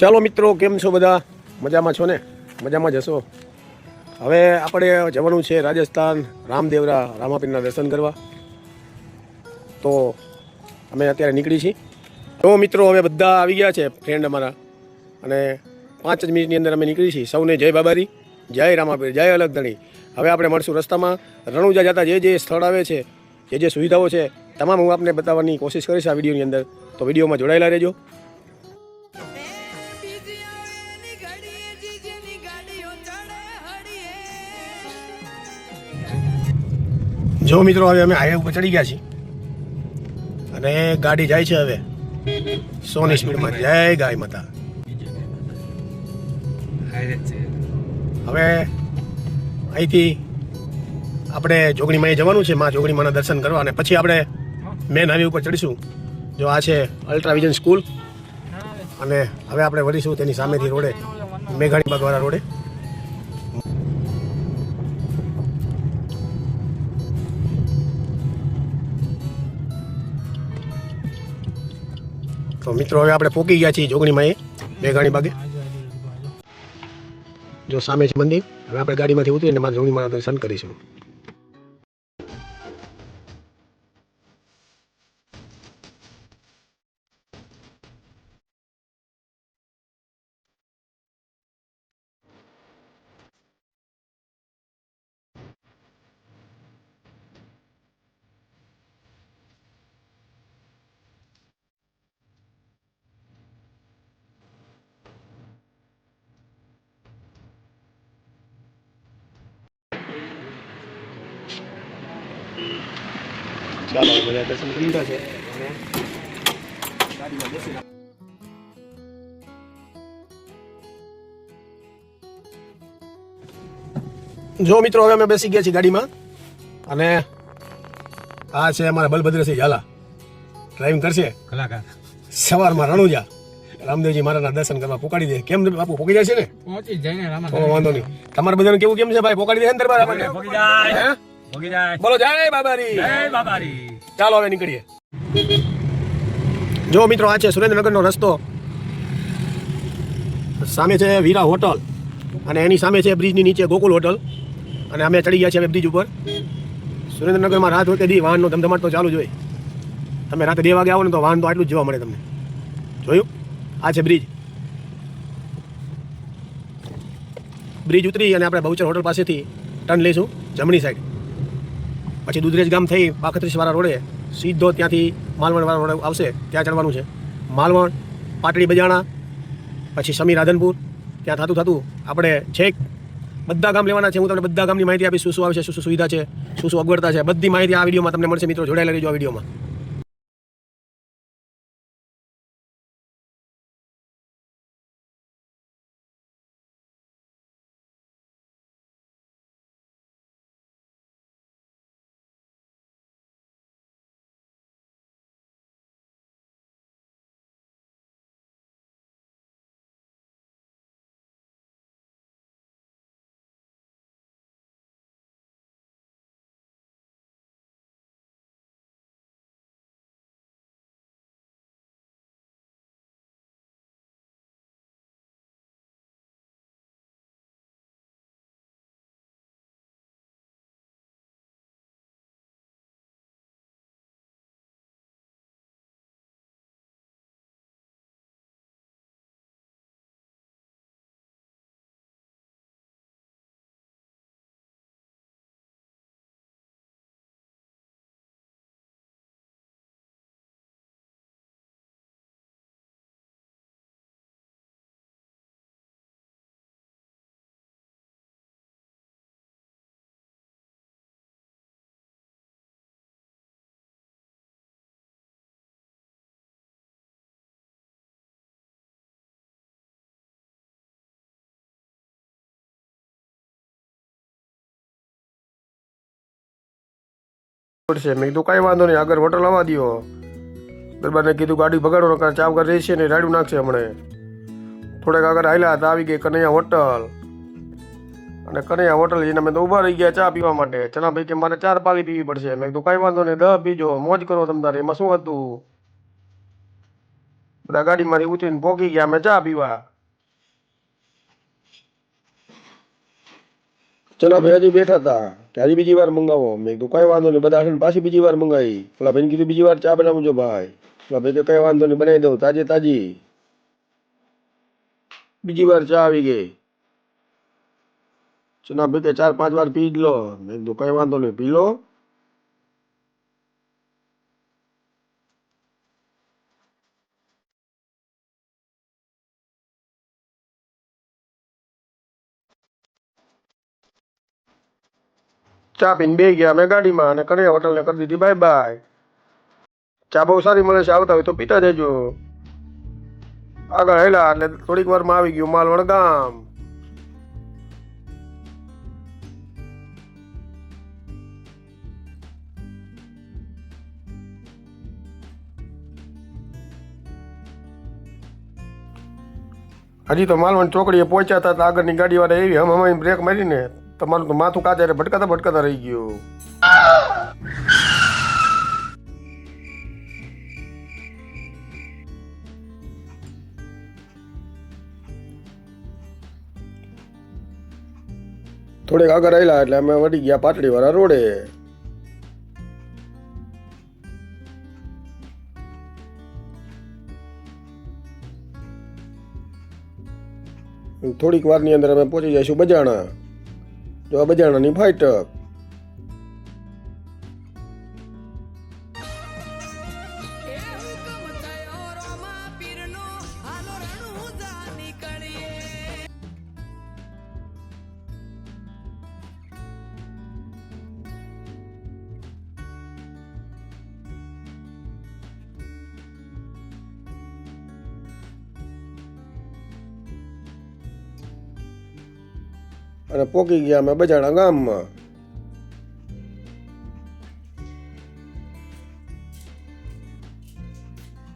ચાલો મિત્રો, કેમ છો બધા? મજામાં છો ને? મજામાં જશો હવે આપણે જવાનું છે રાજસ્થાન રામદેવરા રામાપીરના દર્શન કરવા. તો અમે અત્યારે નીકળી છીએ. તો મિત્રો, હવે બધા આવી ગયા છે ફ્રેન્ડ અમારા. અને પાંચ જ મિનિટની અંદર અમે નીકળી છીએ. સૌને જય બાબારી, જય રામાપીર, જય અલગ ધણી હવે આપણે મળશું રસ્તામાં. રણુજા જતા જે જે સ્થળ આવે છે, જે જે સુવિધાઓ છે, તમામ હું આપને બતાવવાની કોશિશ કરીશ આ વિડીયોની અંદર. તો વિડીયોમાં જોડાયેલા રહેજો. જો મિત્રો હવે અમે હાઈવે ઉપર ચડી ગયા છીએ. અને ગાડી જાય છે હવે. સોની સ્પીડમાં. જય. ગાય માતા. હવે અહીંથી આપણે જોગણીમાં જવાનું છે. માં જોગણીમાના દર્શન કરવા અને પછી આપણે મેન હાઈવે ઉપર ચડીશું. જો આ છે અલ્ટ્રાવિઝન સ્કૂલ અને હવે આપણે વળીશું તેની સામેથી રોડે. મેઘાણી બાગવાળા રોડે. તો મિત્રો, હવે આપણે પોકી ગયા છીએ જોગણીમાં એ. મેઘાણી બાગે જો સામે છે મંદિર, હવે આપણે ગાડીમાંથી ઉતરીને મારા જોગણીમાં દર્શન કરીશું. ચાલો બધા દર્શન કરી લીધા છે. અને ગાડીમાં બેસી જો મિત્રો હવે અમે બેસી ગયા છીએ ગાડીમાં. અને આ છે અમારા બલભદ્રસિંહ ઝાલા. ડ્રાઇવિંગ કરશે? કલાકાર. સવારમાં રણુજા. રામદેવજી મહારાજના દર્શન કરવા પોકાડી દે. કેમ બાપુ પોકી જાય છે ને? પહોંચી જઈને રામા વાંધો નહીં. તમારે બધાનું કેવું કેમ છે ભાઈ? પોકાડી દે ને દરબાર આપણને? બોલો જય બાબારી. જય બાબારી. ચાલો હવે નીકળીએ. જો મિત્રો આ છે સુરેન્દ્રનગરનો રસ્તો. સામે છે વીરા હોટલ અને એની સામે છે બ્રિજની નીચે ગોકુલ હોટલ. અને અમે ચડી ગયા છીએ બ્રિજ ઉપર. સુરેન્દ્રનગરમાં રાત હોય દી વાહનનો ધમધમાટ તો ચાલુ જ હોય. તમે રાતે બે વાગે આવો ને તો વાહન તો આટલું જ જોવા મળે તમને. જોયું? આ છે બ્રિજ. બ્રિજ ઉતરી અને આપણે બહુચર હોટલ પાસેથી ટર્ન લઈશું જમણી સાઈડ પછી દુધરેજ ગામ થઈ પાખત્રીસ વાળા રોડે સીધો ત્યાંથી માલવણ રોડે રોડ આવશે, ત્યાં ચડવાનું છે. માલવણ, પાટડી બજાણા, પછી સમી રાધનપુર, ત્યાં થતું થતું આપણે છેક બધા ગામ લેવાના છે. હું તમને બધા ગામની માહિતી આપીશ, શું શું આવશે શું શું સુવિધા છે, શું શું અગવડતા છે, બધી માહિતી આ વિડીયોમાં તમને મળશે. મિત્રો જોડાયેલા રહેજો આ વિડીયોમાં. છે મેં કીધું, કાંઈ વાંધો નહીં, આગળ હોટલ આવવા દો દરબારને કીધું, ગાડી ભગાડો, નકર ચા વગર રહેશે ને રાડ્યું નાખશે હમણે. થોડેક આગળ હાલ્યા તો આવી ગઈ કનૈયા હોટલ. અને કનૈયા હોટલ જઈને અમે તો ઊભા રહી ગયા ચા પીવા માટે. ચલા ભાઈ, કે મારે ચાર પાલી પીવી પડશે. મેં કીધું, કાંઈ વાંધો નહીં, દહ પીજો, મોજ કરો તમ એમાં શું હતું? બધા ગાડીમાંથી ઉતરીને ભોગી ગયા, અમે ચા પીવા. ચલો ભાઈ હજી બેઠા હતા. ત્યારે બીજી વાર મંગાવો. મેં કીધું, કઈ વાંધો નહીં, બધા પાછી બીજી વાર મંગાવી પેલા ભાઈને કીધું, બીજી વાર ચા બનાવજો ભાઈ. પેલા ભાઈ કઈ વાંધો નહીં, બનાવી દઉં. તાજી તાજી. બીજી વાર ચા આવી ગઈ. ચના ભાઈ ચાર પાંચ વાર પી જ લો. મેં કીધું, કઈ વાંધો નહીં, પી લો. ચા પીને બે ગયા. અમે ગાડીમાં અને કનૈયા હોટલને કરી દીધી. બાય બાય ચા બહુ સારી મળે છે. આવતા હોય તો પીતા જજો. આગળ હેલા, એટલે થોડીક વારમાં આવી ગયું માલવણ ગામ. હજી તો માલવણ ચોકડીએ પહોંચ્યા હતા આગળની ગાડીવાળા એવી હમ હમ બ્રેક મારીને. તમારું તો માથું કાચે ભટકાતા ભટકાતા રહી ગયું. થોડીક આગળ આવેલા એટલે અમે વળી ગયા પાટડી વાળા રોડે. થોડીક વારની અંદર અમે પહોંચી જઈશું બજાણા. જો આ બજાણાની ફાઈટક અને પોકી ગયા અમે બજાણા ગામમાં.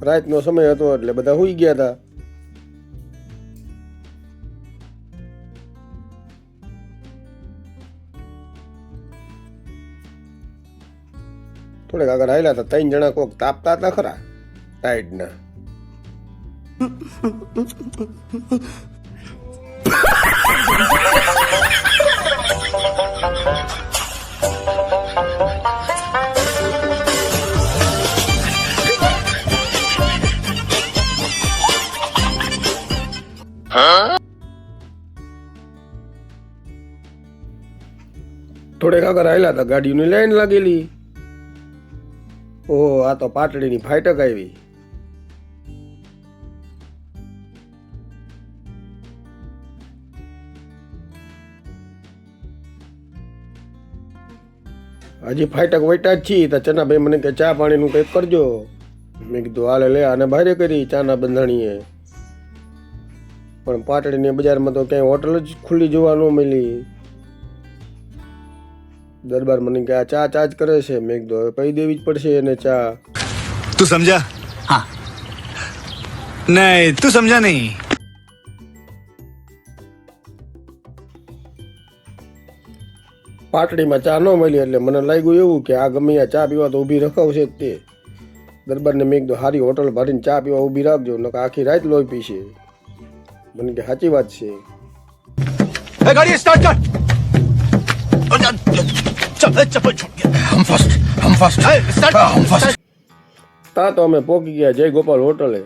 રાતનો સમય હતો એટલે બધા હુઈ ગયા હતા થોડેક આગળ આવેલા હતા ત્રણ જણા કોક તાપતા હતા ખરા ટાઈડના થોડેક આગળ આવેલા હતા ગાડીઓની લાઈન લાગેલી. ઓહો, આ તો પાટડીની ફાઈટક આવી. હજી ફાઈટક વૈટા જ છીએ, તો ચનાભાઈ મને કે ચા પાણીનું કંઈક કરજો. મેં કીધું, હાલે, લે, આને ભારે કરી ચાના બંધાણીએ. પણ પાટડીની બજારમાં તો ક્યાંય હોટલ જ ખુલ્લી જોવા ન મળી. દરબાર મને કે આ ચા ચા જ કરે છે. મેં કીધું હવે પૈ દેવી જ પડશે એને ચા. તું સમજા? હા. નહીં તું સમજા નહીં. પાટડીમાં ચા ન મળી એટલે મને લાગ્યું એવું કે આ ગમે આ ચા પીવા તો ઊભી રખાવશે જ તે. દરબારને મેં કીધું સારી હોટલ ભરીને ચા પીવા ઊભી રાખજો ન આખી રાત લોહી પીશે. મને કે સાચી વાત છે. ગાડી સ્ટાર્ટ કર. ચપ ચપ છોડ આમ ફર્સ્ટ હમ ફર્સ્ટ હમ ફર્સ્ટ તા તો અમે પહોંચી ગયા જય ગોપાલ હોટલે.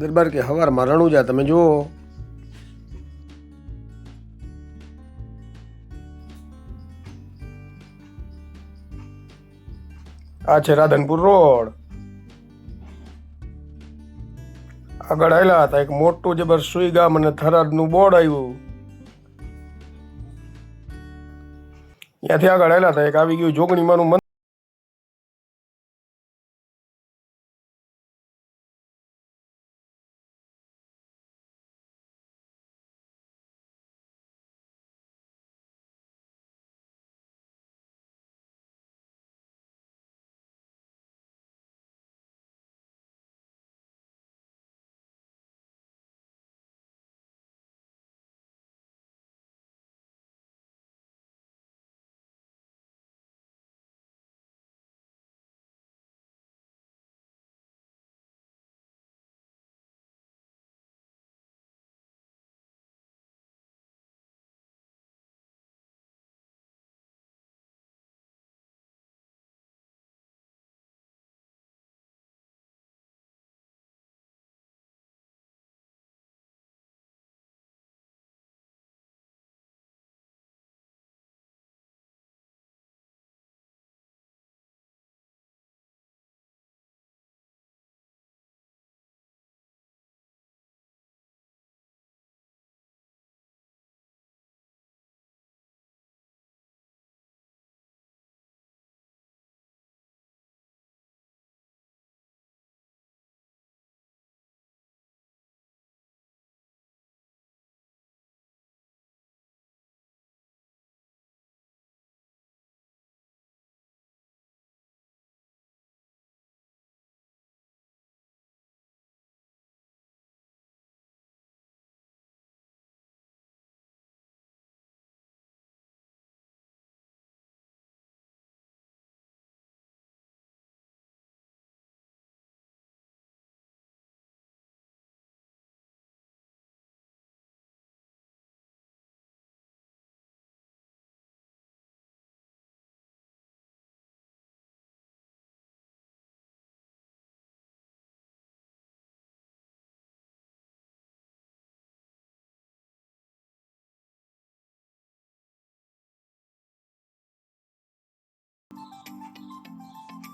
દરબાર કે હવારમાં રણુજા તમે જુઓ. આ છે રાધનપુર રોડ. આગળ આવેલા હતા એક મોટું જબર સુઈ ગામ અને થરાદનું બોર્ડ આવ્યું ત્યાંથી આગળ આવેલા હતા, એક આવી ગયું જોગણીમાંનું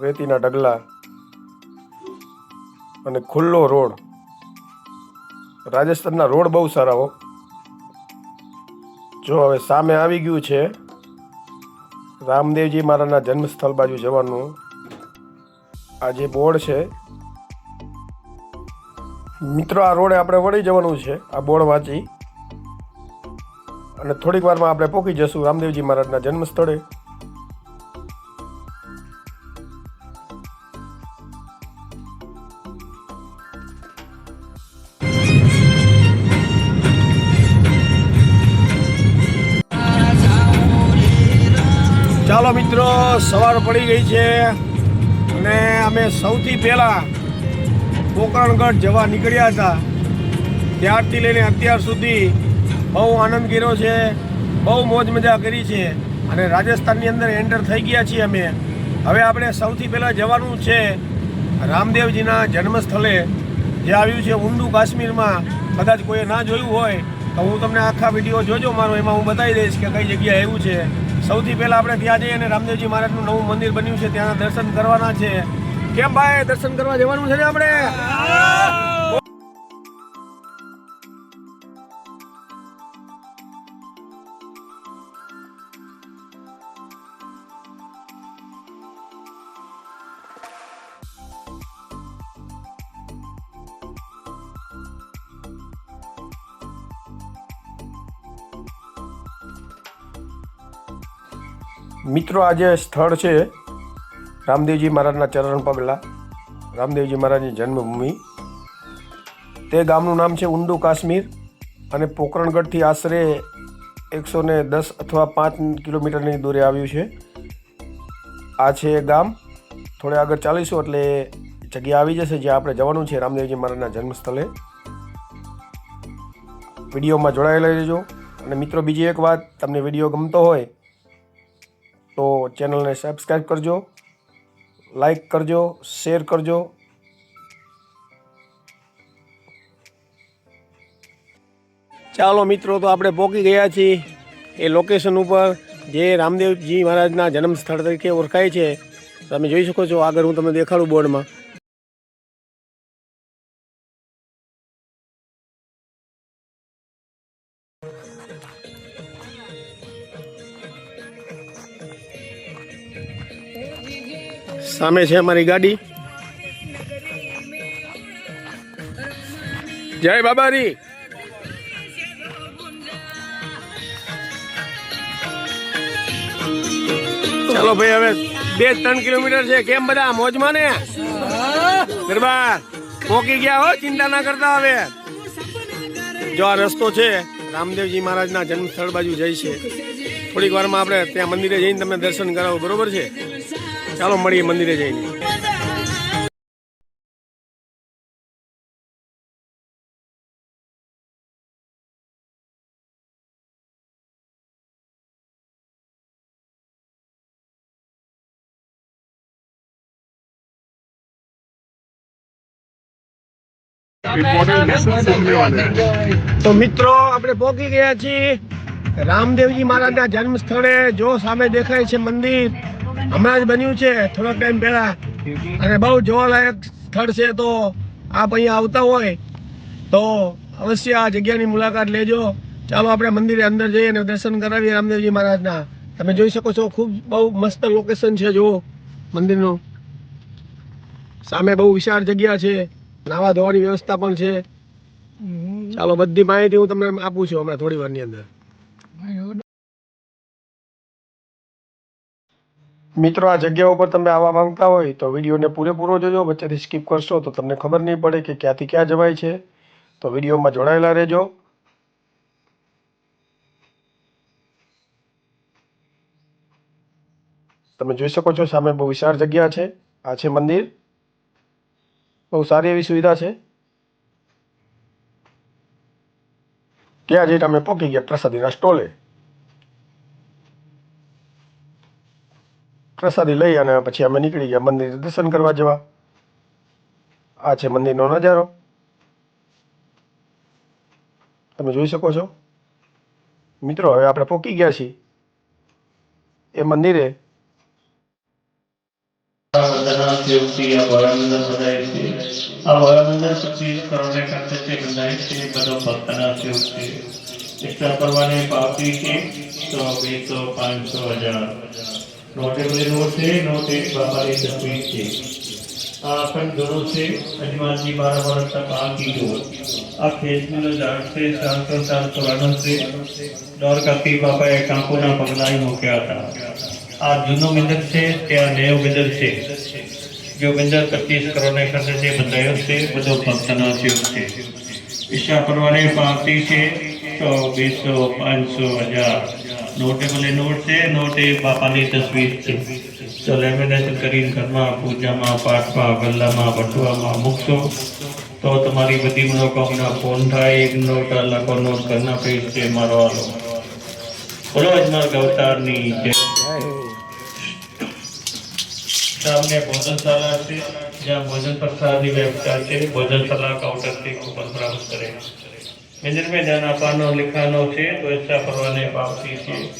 રેતીના ડગલા અને ખુલ્લો રોડ. રાજસ્થાનના રોડ બહુ સારા હો. જો હવે સામે આવી ગયું છે, રામદેવજી મારાના જન્મસ્થળ બાજુ જવાનું. આ જે બોર્ડ છે, મિત્રો આ રોડે આપણે વળી જવાનું છે, આ બોર્ડ વાંચી. અને થોડીક વારમાં આપણે પહોંચી જશું રામદેવજી મહારાજના જન્મ સ્થળે મિત્રો, સવાર પડી ગઈ છે અને અમે સૌથી પહેલાં કોકરણગઢ જવા નીકળ્યા હતા. ત્યારથી લઈને અત્યાર સુધી બહુ આનંદ કર્યો છે, બહુ મોજ મજા કરી છે અને રાજસ્થાનની અંદર એન્ટર થઈ ગયા છીએ અમે. હવે આપણે સૌથી પહેલાં જવાનું છે રામદેવજીના જન્મસ્થળે, જે આવ્યું છે ઊંડું કાશ્મીરમાં. કદાચ કોઈએ ના જોયું હોય તો હું તમને આખા વીડિયો જોજો મારો, એમાં હું બતાવી દઈશ કે કઈ જગ્યાએ એવું છે. સૌથી પહેલાં આપણે ત્યાં જઈએ અને રામદેવજી મહારાજનું નવું મંદિર બન્યું છે. ત્યાંના દર્શન કરવાના છે. કેમ ભાઈ, દર્શન કરવા જવાનું છે ને આપણે? મિત્રો આ જે સ્થળ છે રામદેવજી મહારાજના ચરણ પગલા. રામદેવજી મહારાજની જન્મભૂમિ. તે ગામનું નામ છે ઊંડું કાશ્મીર અને પોકરણગઢથી આશરે એકસો ને દસ અથવા પાંચ કિલોમીટરની દૂરે આવ્યું છે. આ છે ગામ. થોડે આગળ ચાલીશું એટલે જગ્યા આવી જશે, જ્યાં આપણે જવાનું છે રામદેવજી મહારાજના જન્મસ્થળે. વિડીયોમાં જોડાયેલા રહેજો. અને મિત્રો, બીજી એક વાત, તમને વીડિયો ગમતો હોય તો ચેનલને સબસ્ક્રાઈબ કરજો લાઈક કરજો, શેર કરજો. ચાલો મિત્રો, તો આપણે પહોંચી ગયા છીએ એ લોકેશન ઉપર જે રામદેવજી મહારાજના જન્મ સ્થળ તરીકે ઓળખાય છે. તમે જોઈ શકો છો, આગળ હું તમને દેખાડું બોર્ડમાં. સામે છે અમારી ગાડી. જય બાબારી. ચાલો ભાઈ, હવે બે ત્રણ કિલોમીટર છે. કેમ બધા? મોજમાં ને? ગરબા પોકી ગયા હો, ચિંતા ના કરતા હવે. જો આ રસ્તો છે, રામદેવજી મહારાજના જન્મ સ્થળ બાજુ જાય છે. થોડીક વારમાં આપણે ત્યાં મંદિરે જઈને તમને દર્શન કરાવો. બરોબર છે? ચાલો મળીએ મંદિરે જઈને. તો મિત્રો આપણે પહોંચી ગયા છીએ. રામદેવજી મહારાજના જન્મ સ્થળે જો સામે દેખાય છે મંદિર, હમણાં જ બન્યું છે, થોડાક ટાઈમ પહેલા. અને બહુ જોવાલાયક સ્થળ છે તો આપ અહીંયા આવતા હોય તો અવશ્ય આ જગ્યાની મુલાકાત લેજો. ચાલો આપણે મંદિરે અંદર જઈએ અને દર્શન કરાવીએ રામદેવજી મહારાજના. તમે જોઈ શકો છો, ખૂબ બહુ મસ્ત લોકેશન છે, જુઓ મંદિરનું. સામે બહુ વિશાળ જગ્યા છે, નાવા ધોવાની વ્યવસ્થા પણ છે. ચાલો બધી માહિતી હું તમને આપું છું હમણાં થોડી વારની અંદર. મિત્રો, આ જગ્યા ઉપર તમે આવવા માંગતા હોય તો વિડીયોને પૂરેપૂરો જોજો. વચ્ચેથી સ્કીપ કરશો તો તમને ખબર નહીં પડે કે ક્યાંથી ક્યાં જવાય છે. તો વિડીયોમાં જોડાયેલા રહેજો. તમે જોઈ શકો છો સામે બહુ વિશાળ જગ્યા છે. આ છે મંદિર. બહુ સારી એવી સુવિધા છે. ત્યાં જઈને અમે પહોંચી ગયા, પ્રસાદીના સ્ટોલે. પ્રસાદી લઈ અને પછી અમે નીકળી ગયા મંદિર દર્શન કરવા જવા. આ છે મંદિરનો નજારો. તમે જોઈ શકો છો. મિત્રો, હવે આપણે પહોંચી ગયા છીએ. એ મંદિરે વંદનાથી ઉઠી આ ભોળાનંદન બધાય છે આ ભોળાનંદન પછી નોટ નોટ આ આ આ આ જૂનો મંદિર છે ત્યાં નયો મંદિર છે. જો મંદિર પચીસ કરોડને ખર્ચે છે બંધાયો છે, બધો ભક્તનો ઉપયોગ છે. ઈશા પરવાને પાવતી છે સો બેસો, પાંચસો હજાર. નોટેબલ નોટ છે, નોટે બાપાની તસવીર છે. તો લેમિનેશન કરીને ઘરમાં પૂજામાં, પાઠમાં, ગલ્લામાં બટુઆમાં મૂકશો, તો તમારી બધી મનોકામના પૂર્ણ થાય. એક નોટ લાખો નોટ ઘરના પેજ છે મારો આલો બોલોજમાં ગવતારની જય. સામને ભોજનશાળા છે, જ્યાં ભોજન પ્રસાદની વ્યવસ્થા છે. ભોજનશાળા કાઉન્ટરથી કુપન પ્રાપ્ત કરે. મેનેજમેન્ટ ધ્યાન આપવાનો લખાનો છે, તો ઈચ્છા ફરવાને પાવતી છે.